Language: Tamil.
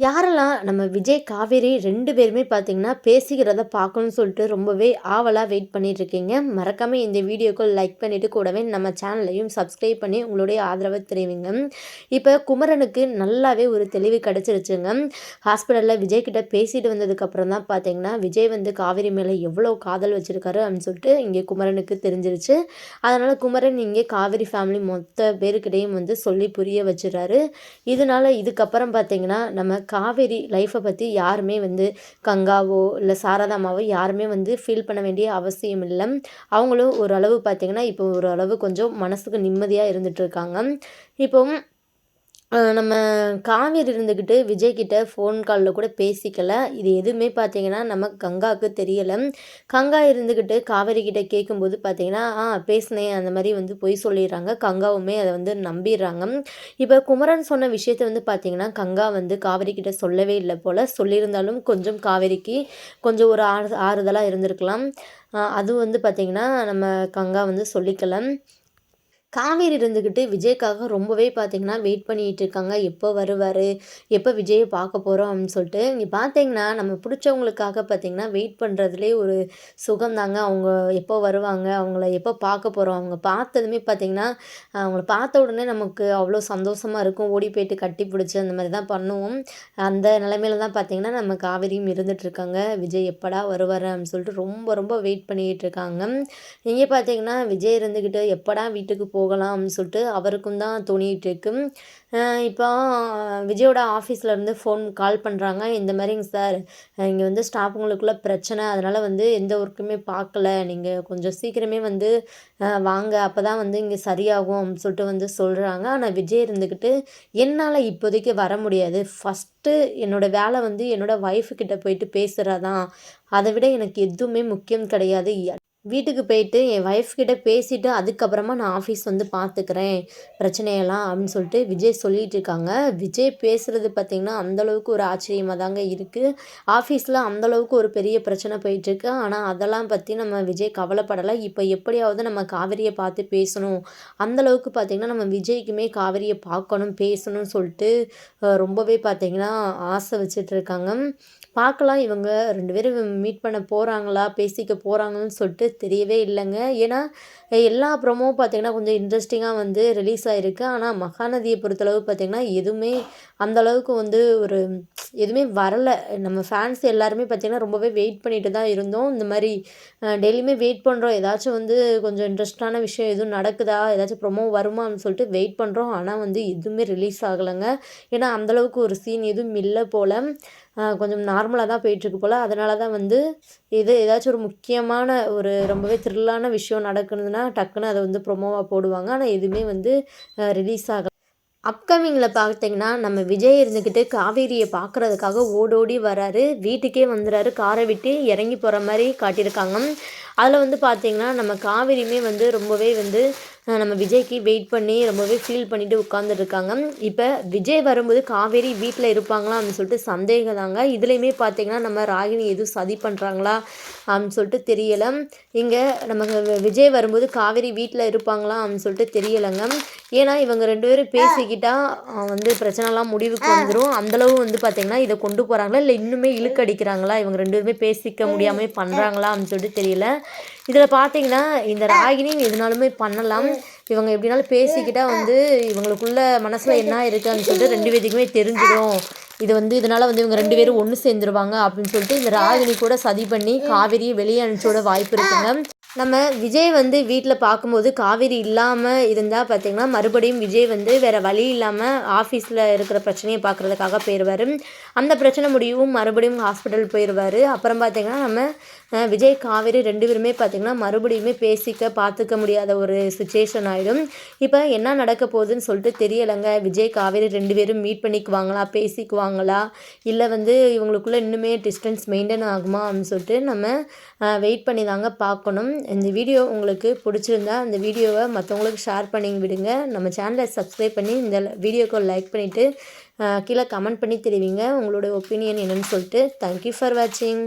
யாரெல்லாம் நம்ம விஜய், காவேரி ரெண்டு பேருமே பார்த்தீங்கன்னா, பேசிக்கிறத பார்க்கணும்னு சொல்லிட்டு ரொம்பவே ஆவலாக வெயிட் பண்ணிகிட்ருக்கீங்க மறக்காம இந்த வீடியோக்கு லைக் பண்ணிட்டு, கூடவே நம்ம சேனலையும் சப்ஸ்கிரைப் பண்ணி உங்களுடைய ஆதரவை தெரிவிங்க. இப்போ குமரனுக்கு நல்லாவே ஒரு தெளிவு கிடச்சிருச்சுங்க ஹாஸ்பிட்டலில் விஜய் கிட்ட பேசிட்டு வந்ததுக்கப்புறம் தான் பார்த்தீங்கன்னா, விஜய் வந்து காவேரி மேலே எவ்வளோ காதல் வச்சுருக்காரு அப்படின்னு சொல்லிட்டு இங்கே குமரனுக்கு தெரிஞ்சிருச்சு. அதனால் குமரன் இங்கே காவேரி ஃபேமிலி மொத்த பேருக்கிட்டையும் வந்து சொல்லி புரிய வச்சுறாரு. இதனால இதுக்கப்புறம் பார்த்தீங்கன்னா, நம்ம காவேரி லைஃப்பை பற்றி யாருமே வந்து கங்காவோ இல்லை சாரதாமாவோ யாருமே வந்து ஃபீல் பண்ண வேண்டிய அவசியம் இல்லை. அவங்களும் ஓரளவு பார்த்திங்கன்னா இப்போ ஓரளவு கொஞ்சம் மனசுக்கு நிம்மதியாக இருந்துகிட்ருக்காங்க இப்போ நம்ம காவேரி இருந்துக்கிட்டு விஜய்கிட்ட ஃபோன் காலில் கூட பேசிக்கல. இது எதுவுமே பார்த்தீங்கன்னா நம்ம கங்காவுக்கு தெரியலை. கங்கா இருந்துக்கிட்டு காவேரி கிட்ட கேட்கும்போது பார்த்தீங்கன்னா ஆ பேசினேன். அந்த மாதிரி வந்து பொய் சொல்லிடுறாங்க. கங்காவுமே அதை வந்து நம்பிடுறாங்க. இப்போ குமரன் சொன்ன விஷயத்த வந்து பார்த்தீங்கன்னா கங்கா வந்து காவேரி கிட்ட சொல்லவே இல்லை போல். சொல்லியிருந்தாலும் கொஞ்சம் காவேரிக்கு கொஞ்சம் ஒரு ஆறு ஆறுதலாக இருந்திருக்கலாம். அது வந்து பார்த்திங்கன்னா நம்ம கங்கா வந்து சொல்லிக்கலாம் காவேரி இருந்துக்கிட்டு விஜய்க்காக ரொம்பவே பார்த்திங்கன்னா வெயிட் பண்ணிகிட்டு இருக்காங்க. எப்போ வருவார்? எப்போ விஜயை பார்க்க போகிறோம் அப்படின்னு சொல்லிட்டு. இங்கே பார்த்தீங்கன்னா நம்ம பிடிச்சவங்களுக்காக பார்த்திங்கன்னா வெயிட் பண்ணுறதுலே ஒரு சுகம் தாங்க. அவங்க எப்போ வருவாங்க? அவங்கள எப்போ பார்க்க போகிறோம் அவங்க பார்த்ததுமே பார்த்திங்கன்னா அவங்கள பார்த்த உடனே நமக்கு அவ்வளோ சந்தோஷமாக இருக்கும். ஓடி போயிட்டு கட்டி பிடிச்சி அந்த மாதிரி தான் பண்ணுவோம். அந்த நிலமையில தான் பார்த்திங்கன்னா நம்ம காவேரியும் இருந்துகிட்ருக்காங்க விஜய் எப்படா வருவார் அப்படின்னு சொல்லிட்டு ரொம்ப ரொம்ப வெயிட் பண்ணிக்கிட்டு இருக்காங்க. இங்கே பார்த்தீங்கன்னா விஜய் இருந்துக்கிட்டு எப்படா வீட்டுக்கு போ போகலாம் அப்படின்னு சொல்லிட்டு அவருக்கும் தான் தோணிகிட்டு இருக்கு. இப்போ விஜயோட ஆஃபீஸ்லேருந்து ஃபோன் கால் பண்ணுறாங்க இந்த மாதிரிங்க சார் இங்கே வந்து ஸ்டாஃபுங்களுக்குள்ள பிரச்சனை. அதனால் வந்து எந்த ஒர்க்குமே பார்க்கல. நீங்கள் கொஞ்சம் சீக்கிரமே வந்து வாங்க. அப்போ தான் வந்து இங்கே சரியாகும் அப்படின்னு சொல்லிட்டு வந்து சொல்கிறாங்க ஆனால் விஜய் இருந்துக்கிட்டு என்னால் இப்போதைக்கு வர முடியாது. ஃபஸ்ட்டு என்னோடய வேலை வந்து என்னோடய ஒய்ஃபுக்கிட்ட போயிட்டு பேசுகிறதான் அதை விட எனக்கு எதுவுமே முக்கியம் கிடையாது. வீட்டுக்கு போயிட்டு என் ஒய்ஃப் கிட்ட பேசிவிட்டு அதுக்கப்புறமா நான் ஆஃபீஸ் வந்து பார்த்துக்கிறேன் பிரச்சனையெல்லாம் அப்படின்னு சொல்லிட்டு விஜய் சொல்லிகிட்டு இருக்காங்க. விஜய் பேசுகிறது பார்த்திங்கன்னா அந்தளவுக்கு ஒரு ஆச்சரியமாக தாங்க இருக்குது ஆஃபீஸில் அந்தளவுக்கு ஒரு பெரிய பிரச்சனை போயிட்டுருக்கு ஆனால் அதெல்லாம் பற்றி நம்ம விஜய் கவலைப்படலை. இப்போ எப்படியாவது நம்ம காவிரியை பார்த்து பேசணும். அந்தளவுக்கு பார்த்திங்கன்னா நம்ம விஜய்க்குமே காவிரியை பார்க்கணும் பேசணும்னு சொல்லிட்டு ரொம்பவே பார்த்திங்கன்னா ஆசை வச்சிட்ருக்காங்க பார்க்கலாம் இவங்க ரெண்டு பேரும் மீட் பண்ண போகிறாங்களா பேசிக்க போகிறாங்கன்னு சொல்லிட்டு தெரியவே இல்லைங்க. ஏன்னா எல்லா ப்ரொமோ பார்த்திங்கன்னா கொஞ்சம் இன்ட்ரெஸ்டிங்காக வந்து ரிலீஸ் ஆகிருக்கு ஆனால் மகாநதியை பொறுத்தளவு பார்த்திங்கன்னா எதுவுமே அந்தளவுக்கு வந்து ஒரு எதுவுமே வரலை. நம்ம ஃபேன்ஸ் எல்லாருமே பார்த்திங்கன்னா ரொம்பவே வெயிட் பண்ணிட்டு தான் இருந்தோம். இந்த மாதிரி டெய்லியுமே வெயிட் பண்ணுறோம் ஏதாச்சும் வந்து கொஞ்சம் இன்ட்ரெஸ்டான விஷயம் எதுவும் நடக்குதா? ஏதாச்சும் ப்ரொமோ வருமான்னு சொல்லிட்டு வெயிட் பண்ணுறோம் ஆனால் வந்து எதுவுமே ரிலீஸ் ஆகலைங்க. ஏன்னா அந்தளவுக்கு ஒரு சீன் எதுவும் இல்லை போல். கொஞ்சம் நார்மலாக தான் போயிட்டுருக்கு போல். அதனால தான் வந்து இது ஏதாச்சும் ஒரு முக்கியமான ஒரு ரொம்பவே த்ரில்லான விஷயம் நடக்குதுன்னா டக்குன்னு அதை வந்து ப்ரொமோவாக போடுவாங்க. ஆனால் எதுவுமே வந்து ரிலீஸ் ஆகலை. அப்கமிங்கில் பார்த்தீங்கன்னா நம்ம விஜய் இருந்துக்கிட்டு காவேரியை பார்க்குறதுக்காக ஓடோடி வராரு. வீட்டுக்கே வந்துடுறாரு காரை விட்டு இறங்கி போகிற மாதிரி காட்டியிருக்காங்க. அதில் வந்து பார்த்திங்கன்னா நம்ம காவேரியுமே வந்து ரொம்பவே வந்து நம்ம விஜய்க்கு வெயிட் பண்ணி ரொம்பவே ஃபீல் பண்ணிவிட்டு உட்காந்துருக்காங்க இப்போ விஜய் வரும்போது காவேரி வீட்டில் இருப்பாங்களா அப்படின்னு சொல்லிட்டு சந்தேகம் தாங்க. இதுலேயுமே பார்த்தீங்கன்னா நம்ம ராகினி எதுவும் சதி பண்ணுறாங்களா அப்படின்னு சொல்லிட்டு தெரியலை. இங்கே நம்ம விஜய் வரும்போது காவேரி வீட்டில் இருப்பாங்களா அப்படின்னு சொல்லிட்டு தெரியலைங்க. ஏன்னா இவங்க ரெண்டு பேரும் பேசிக்கிட்டால் வந்து பிரச்சனைலாம் முடிவுக்கு வந்துடும் அந்தளவு வந்து பார்த்திங்கன்னா இதை கொண்டு போகிறாங்களா இல்லை இன்னுமே இழுக்கடிக்கிறாங்களா இவங்க ரெண்டு பேருமே பேசிக்க முடியாமல் பண்ணுறாங்களா அப்படின்னு சொல்லிட்டு தெரியல. இதில் பார்த்தீங்கன்னா இந்த ராகினி எதுனாலுமே பண்ணலாம். இவங்க எப்படினாலும் பேசிக்கிட்டால் வந்து இவங்களுக்குள்ள மனசில் என்ன இருக்குதுன்னு சொல்லிட்டு ரெண்டு பேத்துக்குமே தெரிஞ்சிடும். இது வந்து இதனால் வந்து இவங்க ரெண்டு பேரும் ஒன்று சேர்ந்துருவாங்க அப்படின்னு சொல்லிட்டு இந்த ராகினி கூட சதி பண்ணி காவேரியை வெளியே அனுப்பிச்சோட வாய்ப்பு இருக்குங்க. நம்ம விஜய் வந்து வீட்டில் பார்க்கும்போது காவேரி இல்லாமல் இருந்தால் பார்த்திங்கன்னா மறுபடியும் விஜய் வந்து வேறு வழி இல்லாமல் ஆஃபீஸில் இருக்கிற பிரச்சனையை பார்க்குறதுக்காக போயிடுவார் அந்த பிரச்சனை முடியவும் மறுபடியும் ஹாஸ்பிட்டல் போயிடுவார் அப்புறம் பார்த்திங்கன்னா நம்ம விஜய் காவேரி ரெண்டு பேருமே பார்த்திங்கன்னா மறுபடியுமே பேசிக்க பார்த்துக்க முடியாத ஒரு சுச்சுவேஷன் ஆகிடும் இப்போ என்ன நடக்க போகுதுன்னு சொல்லிட்டு தெரியலைங்க. விஜய் காவேரி ரெண்டு பேரும் மீட் பண்ணிக்குவாங்களா? பேசிக்குவாங்களா? இல்லை வந்து இவங்களுக்குள்ளே இன்னுமே டிஸ்டன்ஸ் மெயின்டைன் ஆகுமா? அப்படின்னு சொல்லிட்டு நம்ம வெயிட் பண்ணி தாங்க பார்க்கணும். இந்த வீடியோ உங்களுக்கு பிடிச்சிருந்தா அந்த வீடியோவை மற்றவங்களுக்கு ஷேர் பண்ணி விடுங்க. நம்ம சேனலை சப்ஸ்கிரைப் பண்ணி இந்த வீடியோக்கு லைக் பண்ணிவிட்டு கீழே கமெண்ட் பண்ணி தெரிவிங்க. உங்களோட ஒப்பீனியன் என்னென்னு சொல்லிட்டு. தேங்க்யூ ஃபார் வாட்சிங்